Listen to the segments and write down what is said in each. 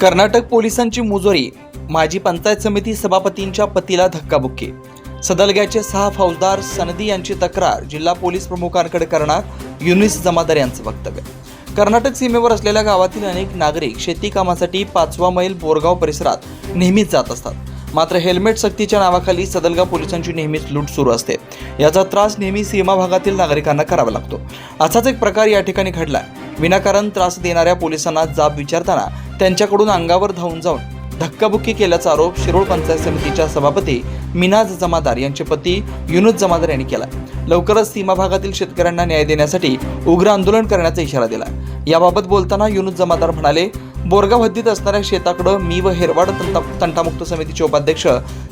कर्नाटक पोलिसांची मुजोरी. माजी पंचायत समिती सभापतींच्या पतीला धक्काबुक्की. सदलग्याचे सहा फौजदार सनदी यांची तक्रार जिल्हा पोलीस प्रमुखांकडे करणार युनिस जमादार यांचं वक्तव्य. कर्नाटक सीमेवर असलेल्या गावातील अनेक नागरिक शेती कामासाठी पाचवा मैल बोरगाव परिसरात नेहमीच जात असतात. मात्र हेल्मेट सक्तीच्या नावाखाली सदलगा पोलिसांची नेहमीच लूट सुरू असते. याचा त्रास नेहमी सीमा भागातील नागरिकांना करावा लागतो. असाच एक प्रकार या ठिकाणी घडला विनाकारण त्रास देणाऱ्या पोलिसांना जाब विचारताना त्यांच्याकडून अंगावर धावून जाऊन धक्काबुक्की केल्याचा आरोप शिरोळ पंचायत समितीच्या सभापती मिनाज जमादार यांचे पती युनुस जमादार यांनी केला लवकरच सीमा भागातील शेतकऱ्यांना न्याय देण्यासाठी उग्र आंदोलन करण्याचा इशारा दिला याबाबत बोलताना युनुस जमादार म्हणाले बोरगाव हद्दीत असणाऱ्या शेताकडं मी व हेरवाड तंटा तंटामुक्त समितीचे उपाध्यक्ष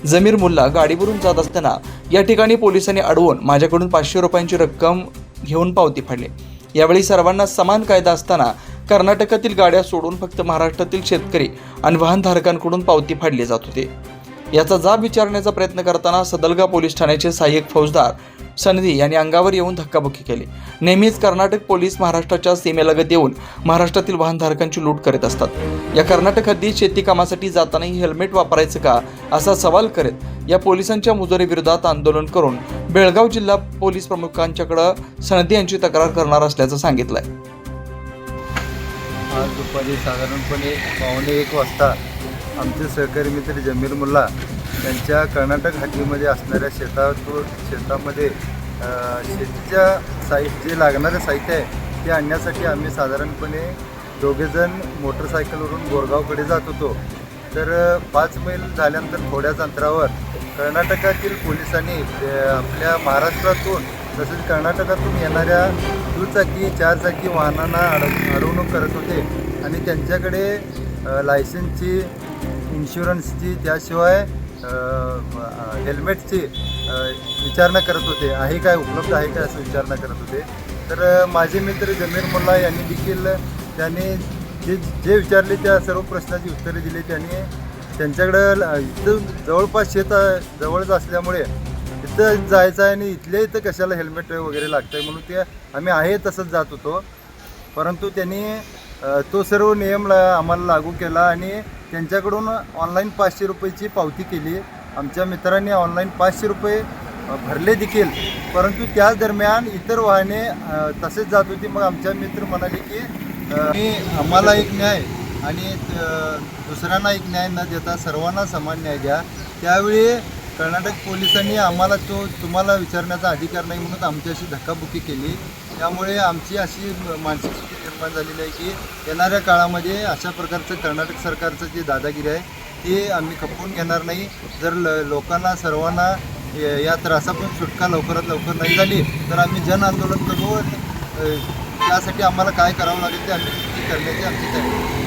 जमीर मुल्ला गाडीवरून जात असताना या ठिकाणी पोलिसांनी अडवून माझ्याकडून पाचशे रुपयांची रक्कम घेऊन पावती फाडली. यावेळी सर्वांना समान कायदा असताना कर्नाटकातील गाड्या सोडून फक्त महाराष्ट्रातील शेतकरी आणि वाहनधारकांकडून पावती फाडली जात होती. याचा जाब विचारण्याचा प्रयत्न करताना सदलगा पोलीस ठाण्याचे सहाय्यक फौजदार सनदी यांनी अंगावर येऊन धक्काबुक्की केली. नेहमीच कर्नाटक पोलीस महाराष्ट्राच्या सीमेलगत येऊन महाराष्ट्रातील वाहनधारकांची लूट करीत असतात. या कर्नाटक हद्दीत शेती कामासाठी जातानाही हेल्मेट वापरायचं का असा सवाल करत या पोलिसांच्या मुजोरीविरोधात आंदोलन करून बेळगाव जिल्हा पोलीस प्रमुखांच्याकडं सनदी यांची तक्रार करणार असल्याचं सांगितलं आज दुपारी साधारणपणे पावणे एक वाजता आमचे सहकारी मित्र जमीर मुल्ला त्यांच्या कर्नाटक हद्दीमध्ये असणाऱ्या शेतातून शेतामध्ये शेतीच्या साहित्य जे लागणारं साहित्य आहे ते आणण्यासाठी आम्ही साधारणपणे दोघेजण मोटरसायकलवरून बोरगावकडे जात होतो. तर पाच मैल झाल्यानंतर थोड्याच अंतरावर कर्नाटकातील पोलिसांनी आपल्या महाराष्ट्रातून तसेच कर्नाटकातून येणाऱ्या दुचाकी चारचाकी वाहनांना अड अडवणूक करत होते आणि त्यांच्याकडे लायसनची लायसन्सची इन्शुरन्सची त्याशिवाय हेल्मेटची विचारणा करत होते. आहे काय उपलब्ध आहे काय असं विचारणा करत होते. तर माझे मित्र जमीर मुल्ला यांनी देखील त्यांनी जे जे विचारले त्या सर्व प्रश्नाची उत्तरे दिली. त्यांनी त्यांच्याकडं ल- इथं जवळपास शेत जवळच असल्यामुळे इथं जायचं आहे आणि इथल्या इथं कशाला हेल्मेट वगैरे लागतं आहे म्हणून ते आम्ही आहे तसंच जात होतो. परंतु त्यांनी तो सर्व नियम ला आम्हाला लागू केला आणि त्यांच्याकडून ऑनलाईन पाचशे रुपयेची पावती केली. आमच्या मित्रांनी ऑनलाईन पाचशे रुपये भरले देखील. परंतु त्याच दरम्यान इतर वाहने तसेच जात होती. मग आमच्या मित्र म्हणाले की मी आम्हाला एक न्याय आणि दुसऱ्यांना एक न्याय न देता सर्वांना समान न्याय द्या. त्यावेळी कर्नाटक पोलिसांनी आम्हाला तो तुम्हाला विचारण्याचा अधिकार नाही म्हणून आमच्याशी धक्काबुक्की केली. त्यामुळे आमची अशी मानसिक निर्माण झालेली आहे की येणाऱ्या काळामध्ये अशा प्रकारचं कर्नाटक सरकारचं जे दादागिरी आहे ते आम्ही खपवून घेणार नाही. जर ल लोकांना सर्वांना या त्रासापासून त्रासातून सुटका लवकरात लवकर नाही झाली तर आम्ही जन आंदोलन करू त्यासाठी आम्हाला काय करावं लागेल ते आम्ही करण्याची आमची तयारी